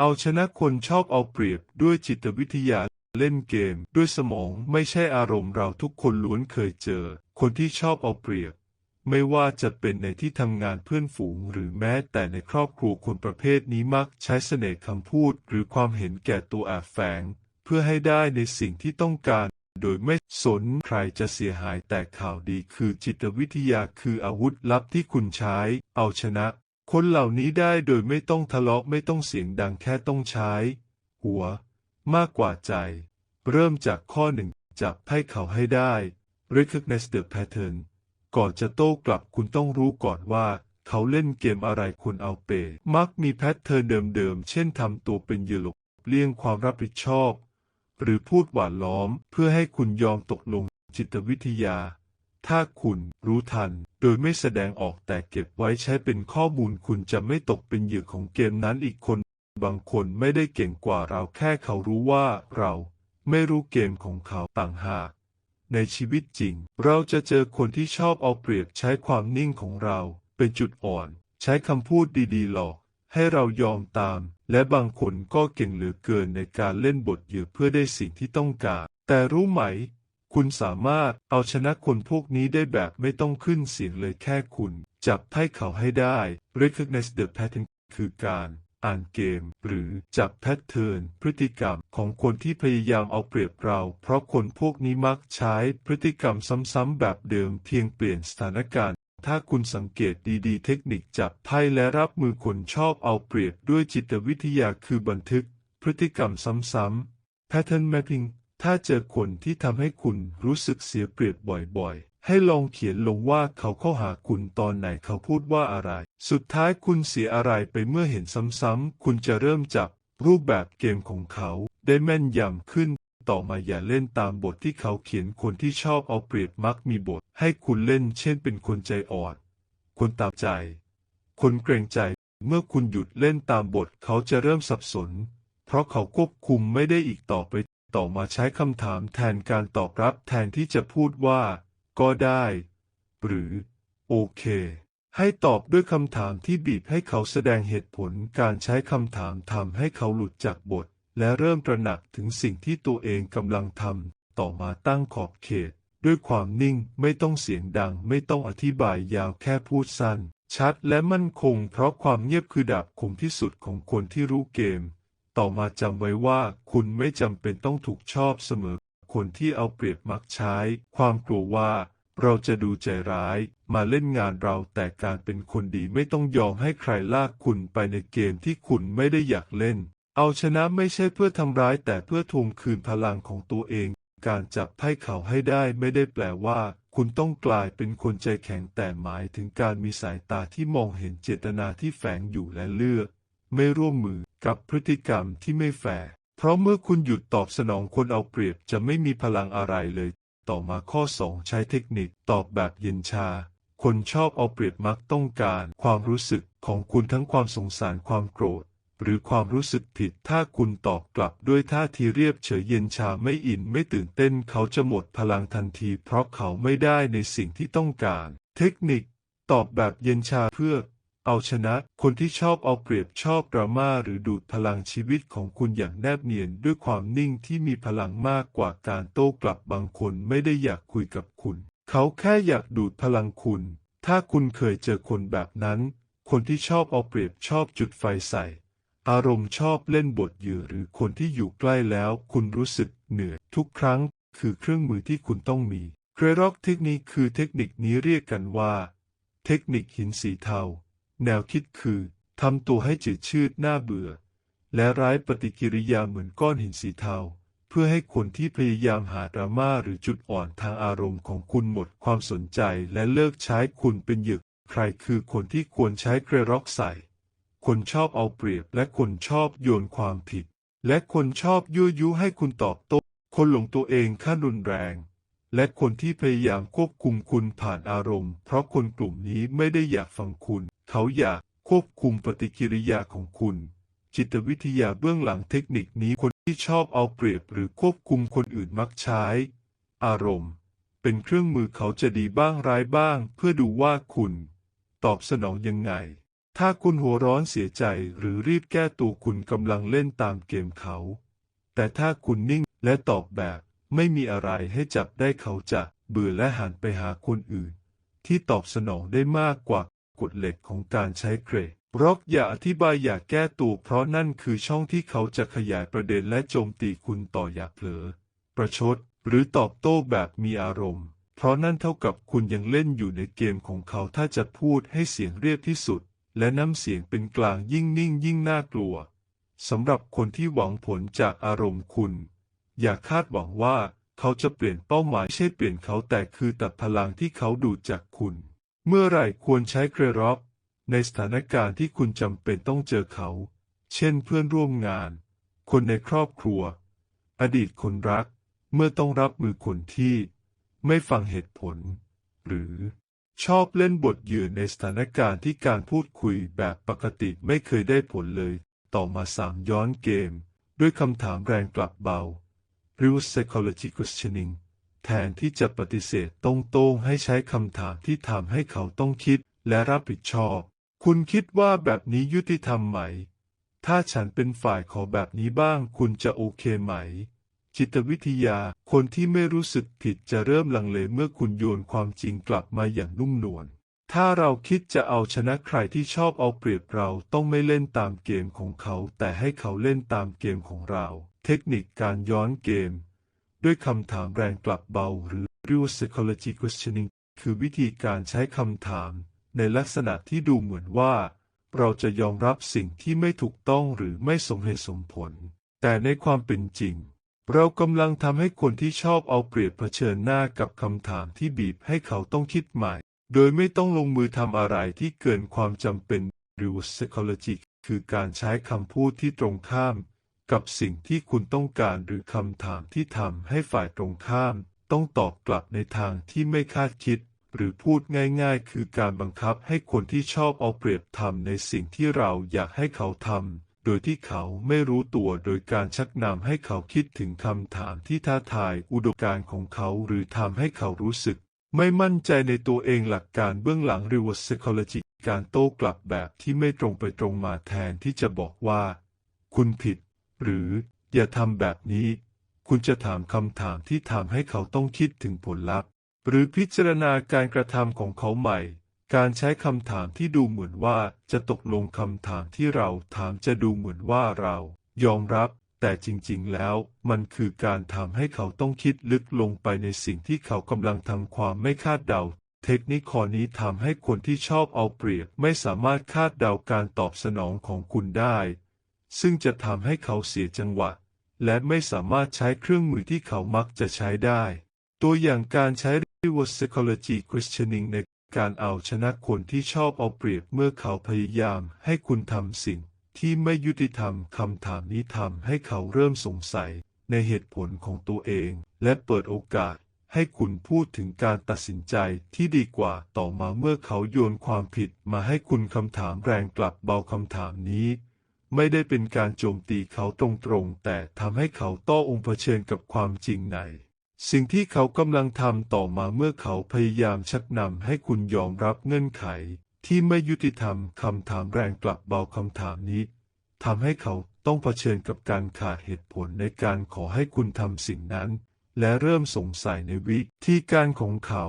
เอาชนะคนชอบเอาเปรียบด้วยจิตวิทยาเล่นเกมด้วยสมองไม่ใช่อารมณ์เราทุกคนล้วนเคยเจอ คนที่ชอบเอาเปรียบ ไม่ว่าจะเป็นในที่ทำงานเพื่อนฝูง หรือแม้แต่ในครอบครัวคนประเภทนี้มักใช้เสน่ห์คำพูด หรือความเห็นแก่ตัวแอบแฝง เพื่อให้ได้ในสิ่งที่ต้องการ โดยไม่สนใครจะเสียหายแต่ข่าวดีคือจิตวิทยาคืออาวุธลับที่คุณใช้ เอาชนะ คนเหล่านี้ได้โดยไม่ต้องทะเลาะไม่ต้องเสียงดังแค่ต้องใช้ หัว มากกว่าใจ เริ่มจากข้อหนึ่งจับให้เขาให้ได้ recognize the pattern ก่อนจะโต้กลับคุณต้องรู้ก่อนว่า เขาเล่นเกมอะไรคุณเอาเปมักมีแพทเทิร์นเดิมๆ เช่นทำตัวเป็นเหยื่อหลบเลี่ยงความรับผิดชอบ หรือพูดหวานล้อมเพื่อให้คุณยอมตกลงจิตวิทยา ถ้าคุณรู้ทันโดยไม่แสดงออกแต่เก็บไว้ใช้เป็นข้อมูลคุณจะไม่ตกเป็นเหยื่อของเกมนั้นอีกคน บางคนไม่ได้เก่งกว่าเราแค่เขารู้ว่าเราไม่รู้เกมของเขาต่างหาก ในชีวิตจริง เราจะเจอคนที่ชอบเอาเปรียบใช้ความนิ่งของเราเป็นจุดอ่อน ใช้คำพูดดีๆหลอก ให้เรายอมตาม และบางคนก็เก่งเหลือเกินในการเล่นบทเหยื่อเพื่อได้สิ่งที่ต้องการ แต่รู้ไหม คุณสามารถเอาชนะคนพวกนี้ได้แบบไม่ต้องขึ้นเสียงเลยแค่คุณ จับไพ่เขาให้ได้ recognize the pattern คือการอ่านเกม หรือจับแพทเทิร์นพฤติกรรมของคนที่พยายามเอาเปรียบเรา เพราะคนพวกนี้มักใช้พฤติกรรมซ้ำๆแบบเดิมเพียงเปลี่ยนสถานการณ์ ถ้าคุณสังเกตดีๆ เทคนิคจับไพ่และรับมือคนชอบเอาเปรียบด้วยจิตวิทยาคือบันทึก พฤติกรรมซ้ำๆ pattern mapping ถ้าเจอคนที่ทำให้คุณรู้สึกเสียเปรียบบ่อยๆ ให้ลองเขียนลงว่าเขาเข้าหาคุณตอนไหนเขาพูดว่าอะไร สุดท้ายคุณเสียอะไรไปเมื่อเห็นซ้ำๆ คุณจะเริ่มจับรูปแบบเกมของเขาได้แม่นยำขึ้น ต่อมาอย่าเล่นตามบทที่เขาเขียนคนที่ชอบเอาเปรียบมักมีบท ให้คุณเล่นเช่นเป็นคนใจอ่อน คนตามใจ คนเกรงใจ เมื่อคุณหยุดเล่นตามบทเขาจะเริ่มสับสน เพราะเขาควบคุมไม่ได้อีกต่อไป ต่อมาใช้คำถามแทนการตอบรับแทนที่จะพูดว่า ก็ได้ หรือ โอเค ให้ตอบด้วยคำถามที่บีบให้เขาแสดงเหตุผลการใช้คำถามทำให้เขาหลุดจากบท และเริ่มตระหนักถึงสิ่งที่ตัวเองกำลังทำต่อมาตั้งขอบเขต ด้วยความนิ่งไม่ต้องเสียงดังไม่ต้องอธิบายยาวแค่พูดสั้น ชัดและมั่นคง เพราะความเงียบคือดาบคมที่สุดของคนที่รู้เกม ต่อมาจำไว้ว่าคุณไม่จำเป็นต้องถูกชอบเสมอ คนที่เอาเปรียบมักใช้ ความกลัวว่าเราจะดูใจร้ายมาเล่นงานเราแต่การเป็นคนดีไม่ต้องยอมให้ใครลากคุณไปในเกมที่คุณไม่ได้อยากเล่น เอาชนะไม่ใช่เพื่อทำร้ายแต่เพื่อทวงคืนพลังของตัวเอง การจับไพ่เขาให้ได้ไม่ได้แปลว่า คุณต้องกลายเป็นคนใจแข็งแต่หมายถึงการมีสายตาที่มองเห็นเจตนาที่แฝงอยู่และเลือก ไม่ร่วมมือกับพฤติกรรมที่ไม่แฟร์เพราะเมื่อคุณหยุดตอบสนองคนเอาเปรียบจะไม่มีพลังอะไรเลย ต่อมาข้อ 2 ใช้เทคนิคตอบแบบเย็นชา คนชอบเอาเปรียบมักต้องการ ความรู้สึกของคุณทั้งความสงสารความโกรธ หรือความรู้สึกผิดถ้าคุณตอบกลับด้วยท่าทีเรียบเฉยเย็นชาไม่อินไม่ตื่นเต้นเขาจะหมดพลังทันที เพราะเขาไม่ได้ในสิ่งที่ต้องการ เทคนิค ตอบแบบเย็นชาเพื่อ เอาชนะคนที่ชอบเอาเปรียบชอบดราม่าหรือดูดพลังชีวิตของคุณอย่างแนบเนียนด้วยความนิ่งที่มีพลังมากกว่าการโต้กลับบางคนไม่ได้อยากคุยกับคุณ เขาแค่อยากดูดพลังคุณ ถ้าคุณเคยเจอคนแบบนั้น คนที่ชอบเอาเปรียบชอบจุดไฟใส่ อารมณ์ชอบเล่นบทเหยื่อหรือคนที่อยู่ใกล้แล้ว คุณรู้สึกเหนื่อยทุกครั้ง คือเครื่องมือที่คุณต้องมีเกรร็อกเทคนิคคือเทคนิคนี้เรียกกันว่า เทคนิคหินสีเทา แนวคิดคือทำตัวให้จืดชืดน่าเบื่อ และร้ายปฏิกิริยาเหมือนก้อนหินสีเทา เพื่อให้คนที่พยายามหาดราม่าหรือจุดอ่อนทางอารมณ์ของคุณหมดความสนใจและเลิกใช้คุณเป็นเหยื่อใครคือคนที่ควรใช้เกรร็อกใส่ คนชอบเอาเปรียบและคนชอบโยนความผิด และคนชอบยั่วยุให้คุณตอบโต้คนหลงตัวเองขั้นรุนแรง และคนที่พยายามควบคุมคุณผ่านอารมณ์ เพราะคนกลุ่มนี้ไม่ได้อยากฟังคุณ เขาอยากควบคุมปฏิกิริยาของคุณ จิตวิทยาเบื้องหลังเทคนิคนี้คนที่ชอบเอาเปรียบหรือควบคุมคนอื่นมักใช้ อารมณ์ เป็นเครื่องมือเขาจะดีบ้างร้ายบ้าง เพื่อดูว่าคุณ ตอบสนองยังไง ถ้าคุณหัวร้อนเสียใจหรือรีบแก้ตัวคุณกำลังเล่นตามเกมเขา แต่ถ้าคุณนิ่งและตอบแบบไม่มีอะไรให้จับได้เขาจะเบื่อและหันไปหาคนอื่น ที่ตอบสนองได้มากกว่า กฎเหล็กของการใช้เกรดบล็อกอย่าอธิบายอย่าแก้ตัวเพราะนั่นคือช่องที่เขาจะขยายประเด็นและโจมตีคุณต่ออย่าเผลอ ประชด หรือตอบโต้แบบมีอารมณ์ เพราะนั่นเท่ากับคุณยังเล่นอยู่ในเกมของเขาถ้าจะพูดให้เสียงเรียบที่สุด และน้ำเสียงเป็นกลางยิ่งนิ่งยิ่งน่ากลัวสำหรับคนที่หวังผลจากอารมณ์คุณ อย่าคาดหวังว่าเขาจะเปลี่ยนเป้าหมายใช่เปลี่ยนเขาแต่คือตัดพลังที่เขาดูดจากคุณ เมื่อไหร่ควรใช้เกรร็อกในสถานการณ์ที่คุณจำเป็นต้องเจอเขา เช่นเพื่อนร่วมงาน คนในครอบครัว อดีตคนรัก เมื่อต้องรับมือคนที่ ไม่ฟังเหตุผล หรือชอบเล่นบทเหยื่อในสถานการณ์ที่การพูดคุยแบบปกติไม่เคยได้ผลเลย ต่อมาสามย้อนเกม ด้วยคำถามแรงกลับเบา Real Psychology Questioning แทนที่จะปฏิเสธตรงๆให้ใช้คำถามที่ทำให้เขาต้องคิดและรับผิดชอบ คุณคิดว่าแบบนี้ยุติธรรมไหม ถ้าฉันเป็นฝ่ายขอแบบนี้บ้างคุณจะโอเคไหม จิตวิทยาคนที่ไม่รู้สึกผิดจะเริ่มลังเลเมื่อคุณโยนความจริงกลับมาอย่างนุ่มนวล ถ้าเราคิดจะเอาชนะใครที่ชอบเอาเปรียบเราต้องไม่เล่นตามเกมของเขา แต่ให้เขาเล่นตามเกมของเรา เทคนิคการย้อนเกม ด้วยคำถามแรงกลับเบาหรือ real psychology questioning คือวิธีการใช้คำถาม ในลักษณะที่ดูเหมือนว่า เราจะยอมรับสิ่งที่ไม่ถูกต้องหรือไม่สมเหตุสมผล แต่ในความเป็นจริง เรากำลังทำให้คนที่ชอบเอาเปรียบเผชิญหน้ากับคำถามที่บีบให้เขาต้องคิดใหม่ โดยไม่ต้องลงมือทำอะไรที่เกินความจำเป็น real psychology คือการใช้คำพูดที่ตรงข้าม กับสิ่งที่คุณต้องการหรือคำถามที่ทำให้ฝ่ายตรงข้าม ต้องตอบกลับในทางที่ไม่คาดคิด หรือพูดง่ายๆ คือการบังคับให้คนที่ชอบเอาเปรียบทำในสิ่งที่เราอยากให้เขาทำโดยที่เขาไม่รู้ตัวโดยการชักนำให้เขาคิดถึงคำถามที่ท้าทายอุดมการณ์ของเขาหรือทำให้เขารู้สึก ไม่มั่นใจในตัวเองหลักการเบื้องหลัง reverse psychology การโต้กลับแบบที่ไม่ตรงไปตรงมาแทนที่จะบอกว่า คุณผิด หรือ อย่าทำแบบนี้ คุณจะถามคำถามที่ทำให้เขาต้องคิดถึงผลลัพธ์ หรือพิจารณาการกระทำของเขาใหม่ การใช้คำถามที่ดูเหมือนว่าจะตกลงคำถามที่เราถามจะดูเหมือนว่าเรา ยอมรับ แต่จริงๆ แล้ว มันคือการทำให้เขาต้องคิดลึกลงไปในสิ่งที่เขากำลังทำความไม่คาดเดาเทคนิคข้อนี้ทำให้คนที่ชอบเอาเปรียบไม่สามารถคาดเดาการตอบสนองของคุณได้ ซึ่งจะทำให้เขาเสียจังหวะ และไม่สามารถใช้เครื่องมือที่เขามักจะใช้ได้ ตัวอย่างการใช้ reverse psychology questioning ในการเอาชนะคนที่ชอบเอาเปรียบเมื่อเขาพยายามให้คุณทำสิ่ง ที่ไม่ยุติธรรมคำถามนี้ทำให้เขาเริ่มสงสัยในเหตุผลของตัวเอง และเปิดโอกาสให้คุณพูดถึงการตัดสินใจที่ดีกว่าต่อมาเมื่อเขาโยนความผิดมาให้คุณคำถามแรงกลับเบาคำถามนี้ ไม่ได้เป็นการโจมตีเขาตรงๆ แต่ทำให้เขาต้ององเผชิญกับความจริงในสิ่งที่เขากำลังทำต่อมาเมื่อเขาพยายามชักนำให้คุณยอมรับเงื่อนไข ที่ไม่ยุติธรรมคำถามแรงกลับเบาคำถามนี้ทำให้เขาต้องเผชิญกับการขาดเหตุผลในการขอให้คุณทำสิ่งนั้น และเริ่มสงสัยในวิธีการของเขา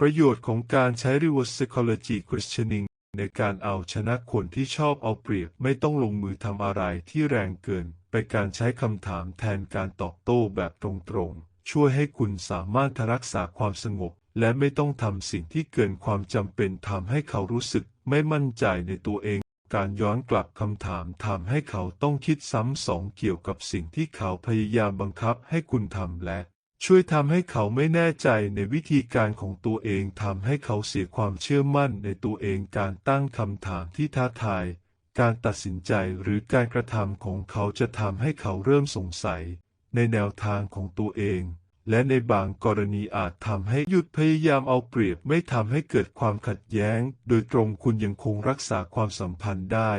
ประโยชน์ของการใช้ reverse psychology questioning ในการเอาชนะคนที่ชอบเอาเปรียบไม่ต้องลงมือทำอะไรที่แรงเกิน ไปการใช้คำถามแทนการตอบโต้แบบตรงๆ ช่วยให้คุณสามารถรักษาความสงบ และไม่ต้องทำสิ่งที่เกินความจำเป็นทำให้เขารู้สึกไม่มั่นใจในตัวเอง การย้อนกลับคำถามทำให้เขาต้องคิดซ้ำสองเกี่ยวกับสิ่งที่เขาพยายามบังคับให้คุณทำและ ช่วยทำให้เขาไม่แน่ใจในวิธีการของตัวเองทำให้เขาเสียความเชื่อมั่นในตัวเองการตั้งคำถามที่ท้าทาย การตัดสินใจหรือการกระทำของเขาจะทำให้เขาเริ่มสงสัย ในแนวทางของตัวเอง และในบางกรณีอาจทำให้หยุดพยายามเอาเปรียบไม่ทำให้เกิดความขัดแย้ง โดยตรงคุณยังคงรักษาความสัมพันธ์ได้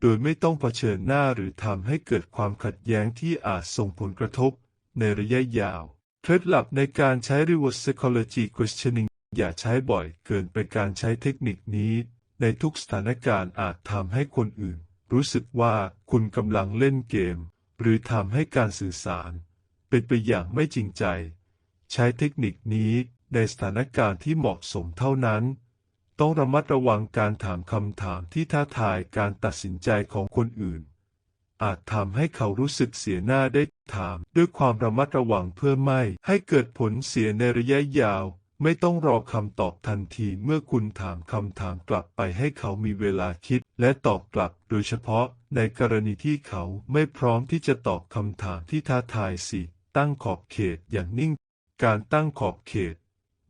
โดยไม่ต้องเผชิญหน้าหรือทำให้เกิดความขัดแย้งที่อาจส่งผลกระทบในระยะยาว เคล็ดลับในการใช้ reverse psychology questioning อย่าใช้บ่อยเกินไปการใช้เทคนิคนี้ในในทุกสถานการณ์อาจทำให้คนอื่น รู้สึกว่าคุณกำลังเล่นเกม หรือทำให้การสื่อสาร เป็นไปอย่างไม่จริงใจ ใช้เทคนิคนี้ในสถานการณ์ที่เหมาะสมเท่านั้น ต้องระมัดระวังการถามคำถามที่ท้าทายการตัดสินใจของคนอื่น อาจทำให้เขารู้สึกเสียหน้าได้ ถาม ด้วยความระมัดระวังเพื่อไม่ให้เกิดผลเสียในระยะยาว ไม่ต้องรอคำตอบทันทีเมื่อคุณถามคำถามกลับไปให้เขามีเวลาคิด และตอบกลับ โดยเฉพาะในกรณีที่เขาไม่พร้อมที่จะตอบคำถามที่ท้าทายสิ ตั้งขอบเขตอย่างนิ่ง การตั้งขอบเขต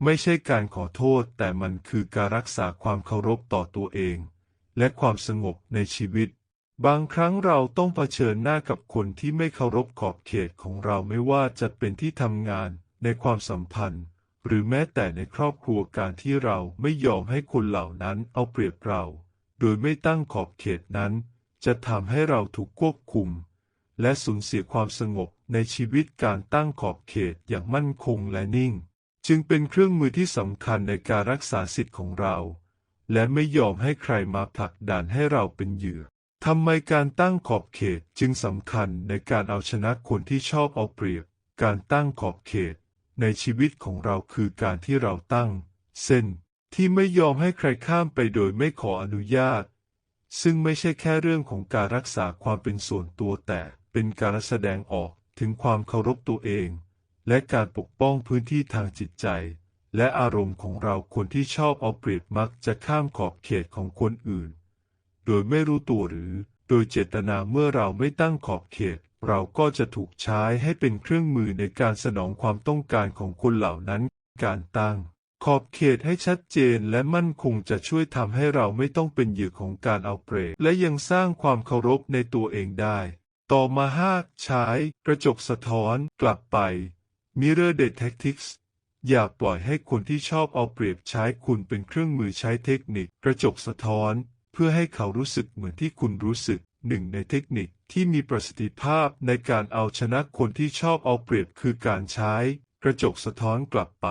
ไม่ใช่การขอโทษ แต่มันคือการรักษาความเคารพต่อตัวเอง และความสงบในชีวิต บางครั้งเราต้องเผชิญหน้ากับคนที่ไม่เคารพขอบเขตของเราไม่ว่าจะเป็นที่ทำงานในความสัมพันธ์ หรือแม้แต่ในครอบครัวการที่เราไม่ยอมให้คนเหล่านั้นเอาเปรียบเรา โดยไม่ตั้งขอบเขตนั้น จะทำให้เราถูกควบคุม และสูญเสียความสงบในชีวิตการตั้งขอบเขตอย่างมั่นคงและนิ่ง จึงเป็นเครื่องมือที่สำคัญในการรักษาสิทธิ์ของเรา และไม่ยอมให้ใครมาผลักดันให้เราเป็นเหยื่อ ทำไมการตั้งขอบเขตจึงสำคัญในการเอาชนะคนที่ชอบเอาเปรียบ การตั้งขอบเขต ในชีวิตของเราคือการที่เราตั้ง เส้นที่ไม่ยอมให้ใครข้ามไปโดยไม่ขออนุญาต ซึ่งไม่ใช่แค่เรื่องของการรักษาความเป็นส่วนตัวแต่เป็นการแสดงออกถึงความเคารพตัวเอง และการปกป้องพื้นที่ทางจิตใจ และอารมณ์ของเราคนที่ชอบเอาเปรียบมักจะข้ามขอบเขตของคนอื่น โดยไม่รู้ตัวหรือ โดยเจตนาเมื่อเราไม่ตั้งขอบเขต เราก็จะถูกใช้ให้เป็นเครื่องมือในการสนองความต้องการของคนเหล่านั้น การตั้ง ขอบเขตให้ชัดเจนและมั่นคงจะช่วยทำให้เราไม่ต้องเป็นเหยื่อของการเอาเปรตและยังสร้างความเคารพในตัวเองได้ ต่อมาห้าใช้กระจกสะท้อนกลับไป Mirror Detectives อย่าปล่อยให้คนที่ชอบเอาเปรียบใช้คุณเป็นเครื่องมือใช้เทคนิค กระจกสะท้อน เพื่อให้เขารู้สึกเหมือนที่คุณรู้สึกหนึ่งในเทคนิคที่มีประสิทธิภาพในการเอาชนะคนที่ชอบเอาเปรียบคือการใช้ กระจกสะท้อนกลับไป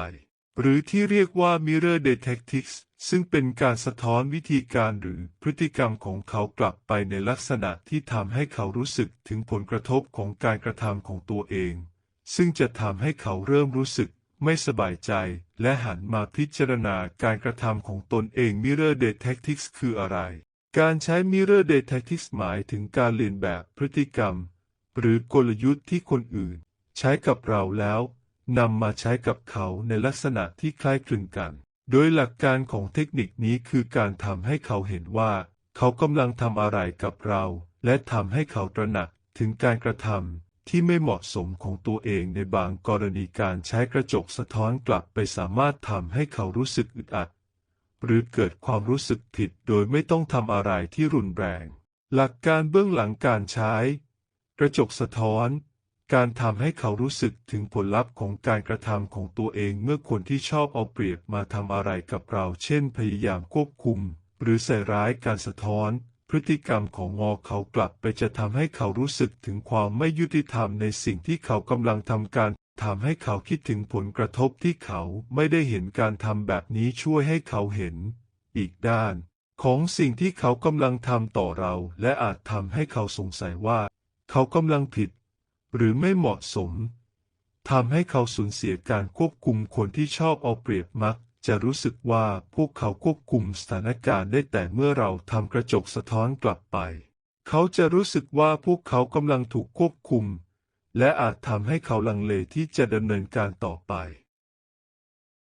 หรือที่เรียกว่า Mirror Detectives ซึ่งเป็นการสะท้อนวิธีการหรือพฤติกรรมของเขากลับไปในลักษณะที่ทำให้เขารู้สึกถึงผลกระทบของการกระทำของตัวเอง ซึ่งจะทำให้เขาเริ่มรู้สึก ไม่สบายใจ และหันมาพิจารณาการกระทำของตนเอง Mirror Detectives คืออะไร การใช้ Mirror Detectives หมายถึงการเรียนแบบพฤติกรรม หรือกลยุทธ์ที่คนอื่น ใช้กับเราแล้วนำมาใช้กับเขาในลักษณะที่คล้ายคลึงกัน โดยหลักการของเทคนิคนี้คือการทำให้เขาเห็นว่า เขากำลังทำอะไรกับเรา และทำให้เขาตระหนักถึงการกระทำ ที่ไม่เหมาะสมของตัวเองในบางกรณีการใช้กระจกสะท้อนกลับไปสามารถทำให้เขารู้สึกอึดอัด หรือเกิดความรู้สึกผิดโดยไม่ต้องทำอะไรที่รุนแรง หลักการเบื้องหลังการใช้ กระจกสะท้อน การทำให้เขารู้สึกถึงผลลัพธ์ของการกระทำของตัวเองเมื่อคนที่ชอบเอาเปรียบมาทำอะไรกับเรา เช่น พยายามควบคุม หรือใส่ร้ายการสะท้อน พฤติกรรมของงอเขากลับไปจะทำให้เขารู้สึกถึงความไม่ยุติธรรมในสิ่งที่เขากำลังทำการทำให้เขาคิดถึงผลกระทบที่เขาไม่ได้เห็นการทำแบบนี้ช่วยให้เขาเห็น อีกด้าน ของสิ่งที่เขากำลังทำต่อเรา และอาจทำให้เขาสงสัยว่า เขากำลังผิด หรือไม่เหมาะสมทำให้เขาสูญเสียการควบคุมคนที่ชอบเอาเปรียบมัก จะรู้สึกว่าพวกเขาควบคุมสถานการณ์ได้แต่เมื่อเราทำกระจกสะท้อนกลับไป เขาจะรู้สึกว่าพวกเขากำลังถูกควบคุม และอาจทำให้เขาลังเลที่จะดำเนินการต่อไป